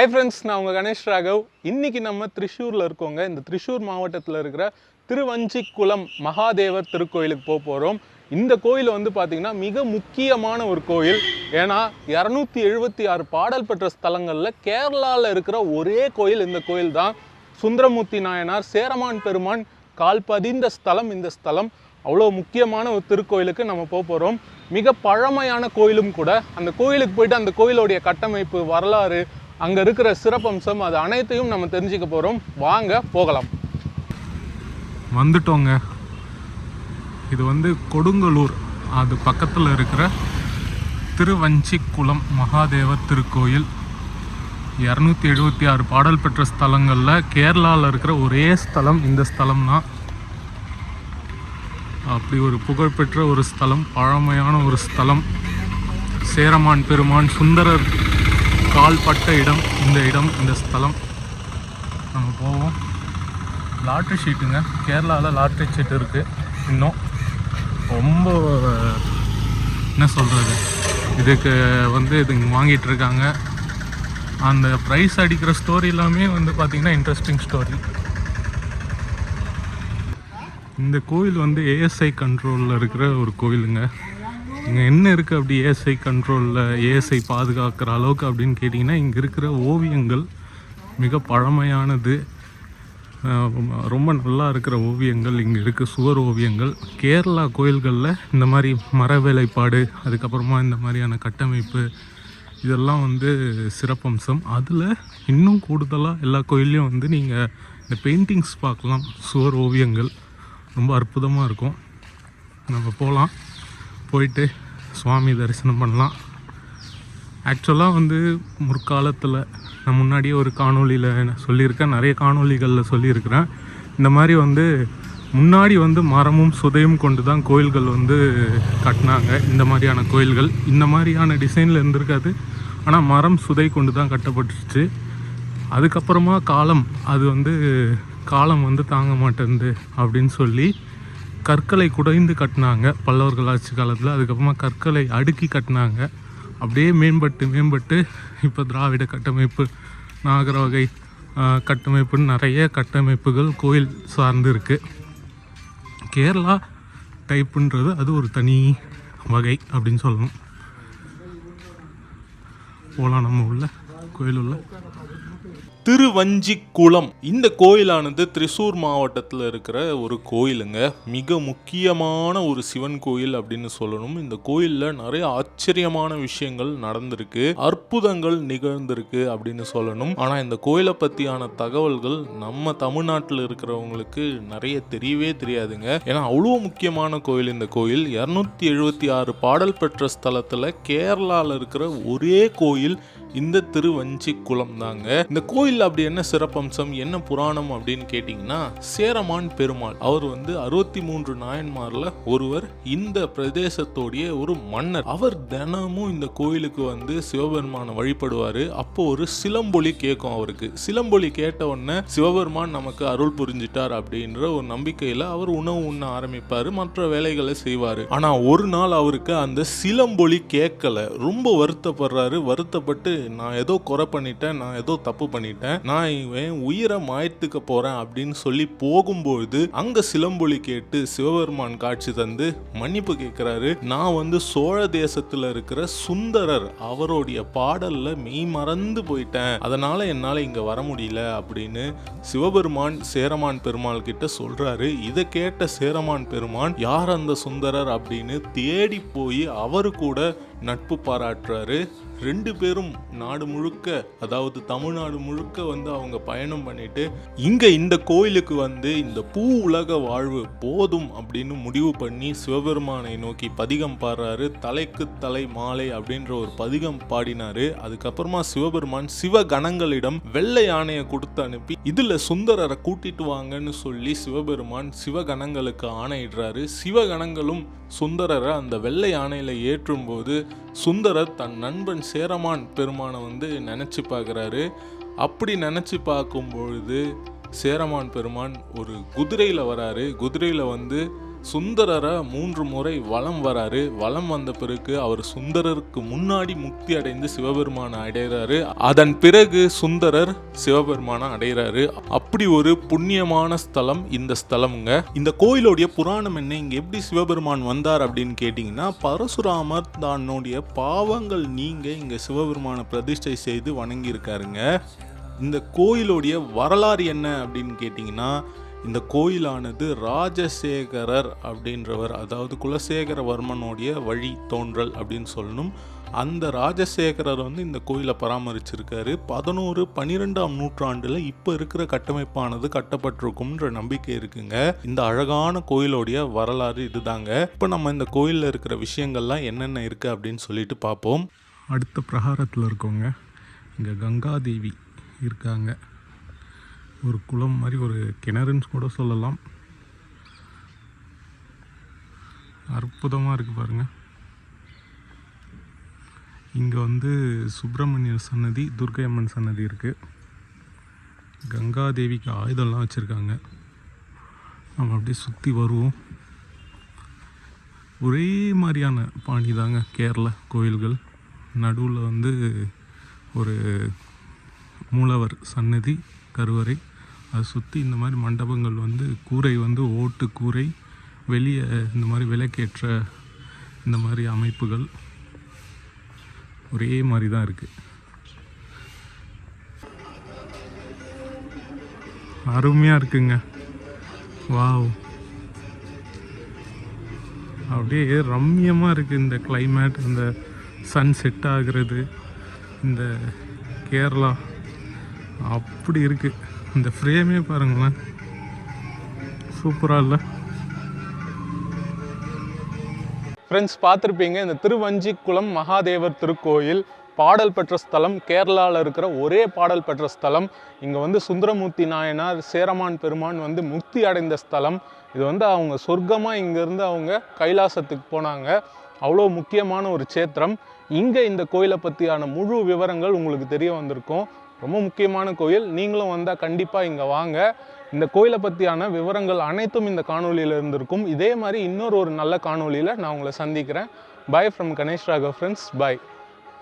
Hi friends நான் உங்கள் கணேஷ் ராகவ். இன்றைக்கி நம்ம திரிஷூரில் இருக்கோங்க. இந்த திரிஷூர் மாவட்டத்தில் இருக்கிற திருவஞ்சிக்குளம் மகாதேவர் திருக்கோயிலுக்கு போக போகிறோம் இந்த கோயில் வந்து பார்த்திங்கன்னா மிக முக்கியமான ஒரு கோயில். ஏன்னா இரநூத்தி எழுபத்தி ஆறு பாடல் பெற்ற ஸ்தலங்களில் கேரளாவில் இருக்கிற ஒரே கோயில் இந்த கோயில் தான் சுந்தரமூர்த்தி நாயனார் சேரமான் பெருமான் கால் பதிந்த ஸ்தலம் இந்த ஸ்தலம். அவ்வளோ முக்கியமான ஒரு திருக்கோயிலுக்கு நம்ம போக போகிறோம் மிக பழமையான கோயிலும் கூட. அந்த கோயிலுக்கு போயிட்டு அந்த கோயிலுடைய கட்டமைப்பு வரலாறு அங்கே இருக்கிற சிறப்பம்சம் அது அனைத்தையும் நம்ம தெரிஞ்சுக்க போகிறோம் வாங்க போகலாம். வந்துட்டோங்க. இது வந்து கொடுங்கலூர் அது பக்கத்தில் இருக்கிற திருவஞ்சிக்குளம் மகாதேவர் திருக்கோயில். இரநூத்தி எழுபத்தி ஆறு பாடல் பெற்ற ஸ்தலங்களில் கேரளாவில் இருக்கிற ஒரே ஸ்தலம் இந்த ஸ்தலம்னா. அப்படி ஒரு புகழ்பெற்ற ஒரு ஸ்தலம் பழமையான ஒரு ஸ்தலம். சேரமான் பெருமான் சுந்தரர் கால்பட்ட இடம் இந்த இடம் இந்த ஸ்தலம். நம்ம போவோம். லாட்ரி ஷீட்டுங்க கேரளாவில் லாட்ரி ஷீட் இருக்குது இன்னும் ரொம்ப என்ன சொல்கிறது இதுக்கு வந்து இது வாங்கிட்டு இருக்காங்க. அந்த ப்ரைஸ் அடிக்கிற ஸ்டோரி எல்லாமே வந்து பார்த்திங்கன்னா இன்ட்ரெஸ்டிங் ஸ்டோரி இந்த கோயில் வந்து ஏஎஸ்ஐ கண்ட்ரோலில் இருக்கிற ஒரு கோயிலுங்க. இங்கே என்ன இருக்குது அப்படி ஏஎஸ்ஐ கண்ட்ரோலில் ஏஎஸ்ஐ பாதுகாக்கிற அளவுக்கு அப்படின்னு கேட்டிங்கன்னா இங்கே இருக்கிற ஓவியங்கள் மிக பழமையானது. ரொம்ப நல்லா இருக்கிற ஓவியங்கள் இங்கே இருக்குது சுவர் ஓவியங்கள். கேரளா கோயில்களில் இந்த மாதிரி மர வேலைப்பாடு அதுக்கப்புறமா இந்த மாதிரியான கட்டமைப்பு இதெல்லாம் வந்து சிறப்பம்சம். அதில் இன்னும் கூடுதலாக எல்லா கோயில்லையும் வந்து நீங்கள் இந்த பெயிண்டிங்ஸ் பார்க்கலாம் சுவர் ஓவியங்கள். ரொம்ப அற்புதமாக இருக்கும். நம்ம போகலாம் போயிட்டு சுவாமி தரிசனம் பண்ணலாம். ஆக்சுவலாக வந்து முற்காலத்தில் நான் முன்னாடியே ஒரு காணொளியில் சொல்லியிருக்கேன். நிறைய காணொளிகளில் சொல்லியிருக்கிறேன். இந்த மாதிரி வந்து முன்னாடி வந்து மரமும் சுதையும் கொண்டு தான் கோயில்கள் வந்து கட்டினாங்க. இந்த மாதிரியான கோயில்கள் இந்த மாதிரியான டிசைனில் இருந்திருக்காது. ஆனால் மரம் சுதை கொண்டு தான் கட்டப்பட்டுருச்சு அதுக்கப்புறமா காலம் அது வந்து காலம் வந்து தாங்க மாட்டேங்குது அப்படின்னு சொல்லி கற்களை குடைந்து கட்டினாங்க பல்லவர்கள் ஆட்சி காலத்தில். அதுக்கப்புறமா கற்களை அடுக்கி கட்டினாங்க. அப்படியே மேம்பட்டு மேம்பட்டு இப்போ திராவிட கட்டமைப்பு நாகர வகை கட்டமைப்புன்னு நிறைய கட்டமைப்புகள் கோயில் சார்ந்து இருக்குது கேரளா டைப்புன்றது அது ஒரு தனி வகை அப்படின்னு சொல்லணும். போகலாம் நம்ம உள்ள கோயில் உள்ள. திருவஞ்சிக்குளம். இந்த கோயிலானது திரிசூர் மாவட்டத்தில் இருக்கிற ஒரு கோயிலுங்க. மிக முக்கியமான ஒரு சிவன் கோயில் அப்படின்னு சொல்லணும். இந்த கோயிலில் நிறைய ஆச்சரியமான விஷயங்கள் நடந்திருக்கு. அற்புதங்கள் நிகழ்ந்திருக்கு அப்படின்னு சொல்லணும். ஆனால் இந்த கோயிலை பற்றியான தகவல்கள் நம்ம தமிழ்நாட்டில் இருக்கிறவங்களுக்கு நிறைய தெரியவே தெரியாதுங்க. ஏன்னா அவ்வளோ முக்கியமான கோயில் இந்த கோயில். இரநூத்தி எழுபத்தி ஆறு பாடல் பெற்ற ஸ்தலத்தில் கேரளாவில் இருக்கிற ஒரே கோயில் இந்த திருவஞ்சி குளம் தாங்க. இந்த கோயில் அப்படி என்ன சிறப்பம்சம் என்ன புராணம் அப்படின்னு கேட்டிங்கன்னா சேரமான் பெருமாள். அவர் வந்து அறுபத்தி மூன்று நாயன்மார்ல ஒருவர் இந்த பிரதேசத்தோடைய ஒரு மன்னர். அவர் தினமும் இந்த கோயிலுக்கு வந்து சிவபெருமானை வழிபடுவாரு. அப்போ ஒரு சிலம்பொலி கேட்கும் அவருக்கு. சிலம்பொலி கேட்ட உடனே சிவபெருமான் நமக்கு அருள் புரிஞ்சிட்டார் அப்படின்ற ஒரு நம்பிக்கையில அவர் உணவு உண்ண ஆரம்பிப்பாரு மற்ற வேலைகளை செய்வாரு. ஆனா ஒரு நாள் அவருக்கு அந்த சிலம்பொலி கேட்கல. ரொம்ப வருத்தப்படுறாரு. வருத்தப்பட்டு நான் ஏதோ குறை பண்ணிட்டேன் நான் ஏதோ தப்பு பண்ணிட்டேன் நான் இவன் உயிரை மாயத்துக்க போறேன் அப்படின்னு சொல்லி போகும்பொழுது அங்க சிலம்பொலி கேட்டு சிவபெருமான் காட்சி தந்து மன்னிப்பு கேட்கிறாரு. நான் வந்து சோழ தேசத்துல இருக்கிற சுந்தரர் அவருடைய பாடல்ல மெய் மறந்து போயிட்டேன். அதனால என்னால இங்க வர முடியல அப்படின்னு சிவபெருமான் சேரமான் பெருமாள் கிட்ட சொல்றாரு. இதை கேட்ட சேரமான் பெருமான் யார் அந்த சுந்தரர்? அப்படின்னு தேடி போய் அவரு கூட நட்பு பாராட்டுறாரு. ரெண்டு பேரும் நாடு முழுக்க அதாவது தமிழ்நாடு முழுக்க வந்து அவங்க பயணம் பண்ணிட்டு இங்க இந்த கோயிலுக்கு வந்து இந்த பூ உலக வாழ்வு போதும் அப்படின்னு முடிவு பண்ணி சிவபெருமானை நோக்கி பதிகம் பாடுறாரு. தலைக்கு தலை மாலை அப்படின்ற ஒரு பதிகம் பாடினாரு. அதுக்கப்புறமா சிவபெருமான் சிவகணங்களிடம் வெள்ளை யானையை கொடுத்து அனுப்பி இதுல சுந்தரரை கூட்டிட்டு வாங்கன்னு சொல்லி சிவபெருமான் சிவகணங்களுக்கு ஆணையிடுறாரு. சிவகணங்களும் சுந்தரரை அந்த வெள்ளை யானையில ஏற்றும் போது சுந்தரர் தன் நண்பன் சேரமான் பெருமானை வந்து நினச்சி பார்க்குறாரு. அப்படி நினச்சி பார்க்கும் பொழுது சேரமான் பெருமான் ஒரு குதிரையில் வராரு. குதிரையில் வந்து சுந்தரரை மூன்று முறை வலம் வராரு. வலம் வந்த பிறகு அவர் சுந்தரருக்கு முன்னாடி முக்தி அடைந்து சிவபெருமானை அடைகிறாரு. அதன் பிறகு சுந்தரர் சிவபெருமானை அடைகிறாரு. அப்படி ஒரு புண்ணியமான ஸ்தலம் இந்த ஸ்தலம்ங்க. இந்த கோயிலுடைய புராணம் என்ன? இங்க எப்படி சிவபெருமான் வந்தார் அப்படின்னு கேட்டிங்கன்னா பரசுராமர் தன்னுடைய பாவங்கள் நீங்க இங்க சிவபெருமானை பிரதிஷ்டை செய்து வணங்கியிருக்காருங்க. இந்த கோயிலுடைய வரலாறு என்ன அப்படின்னு கேட்டிங்கன்னா இந்த கோயிலானது ராஜசேகரர் அப்படின்றவர் அதாவது குலசேகரவர்மனுடைய வழி தோன்றல் அப்படின்னு சொல்லணும். அந்த ராஜசேகரர் வந்து இந்த கோயிலை பராமரிச்சிருக்காரு. பதினோரு பன்னிரெண்டாம் நூற்றாண்டில் இப்போ இருக்கிற கட்டமைப்பானது கட்டப்பட்டிருக்கும்ன்ற நம்பிக்கை இருக்குங்க. இந்த அழகான கோயிலுடைய வரலாறு இதுதாங்க. இப்போ நம்ம இந்த கோயிலில் இருக்கிற விஷயங்கள்லாம் என்னென்ன இருக்குது அப்படின்னு சொல்லிட்டு பார்ப்போம் அடுத்த பிரகாரத்தில் இருக்கோங்க. இங்கே கங்காதேவி இருக்காங்க. ஒரு குளம் மாதிரி ஒரு கிணறுன்னு கூட சொல்லலாம். அற்புதமாக இருக்குது பாருங்க. இங்கே வந்து சுப்பிரமணியர் சன்னதி துர்க்கை அம்மன் சன்னதி இருக்குது கங்காதேவிக்கு ஆயுதம்லாம் வச்சுருக்காங்க. நம்ம அப்படியே சுற்றி வருவோம். ஒரே மாதிரியான பாணி தாங்க கேரளா கோயில்கள். நடுவில் வந்து ஒரு மூலவர் சன்னதி கருவறை. அதை சுற்றி இந்த மாதிரி மண்டபங்கள் வந்து கூரை வந்து ஓட்டு கூரை வெளியே இந்த மாதிரி விளக்கேற்ற இந்த மாதிரி அமைப்புகள் ஒரே மாதிரி தான் இருக்குது அருமையாக இருக்குங்க. வாவ். அப்படியே ரம்மியமாக இருக்குது இந்த கிளைமேட் இந்த சன் செட் ஆகிறது இந்த கேரளா. அப்படி இருக்குது இந்த ஃப்ரேமே பாருங்களேன். சூப்பராக இல்லை? ஃப்ரெண்ட்ஸ் பார்த்துருப்பீங்க இந்த திருவஞ்சிக்குளம் மகாதேவர் திருக்கோயில் பாடல் பெற்ற ஸ்தலம். கேரளாவில் இருக்கிற ஒரே பாடல் பெற்ற ஸ்தலம். இங்கே வந்து சுந்தரமூர்த்தி நாயனார் சேரமான் பெருமான் வந்து முக்தி அடைந்த ஸ்தலம். இது வந்து அவங்க சொர்க்கமாக இங்கேருந்து அவங்க கைலாசத்துக்கு போனாங்க. அவ்வளோ முக்கியமான ஒரு சேத்திரம் இங்கே இந்த கோயிலை பற்றியான முழு விவரங்கள் உங்களுக்கு தெரிய வந்திருக்கும். ரொம்ப முக்கியமான கோயில். நீங்களும் வந்தால் கண்டிப்பாக இங்கே வாங்க. இந்த கோயிலை பற்றியான விவரங்கள் அனைத்தும் இந்த காணொலியில் இருந்திருக்கும். இதே மாதிரி இன்னொரு ஒரு நல்ல காணொலியில் நான் உங்களை சந்திக்கிறேன். Bye from Ganesh Raghav friends bye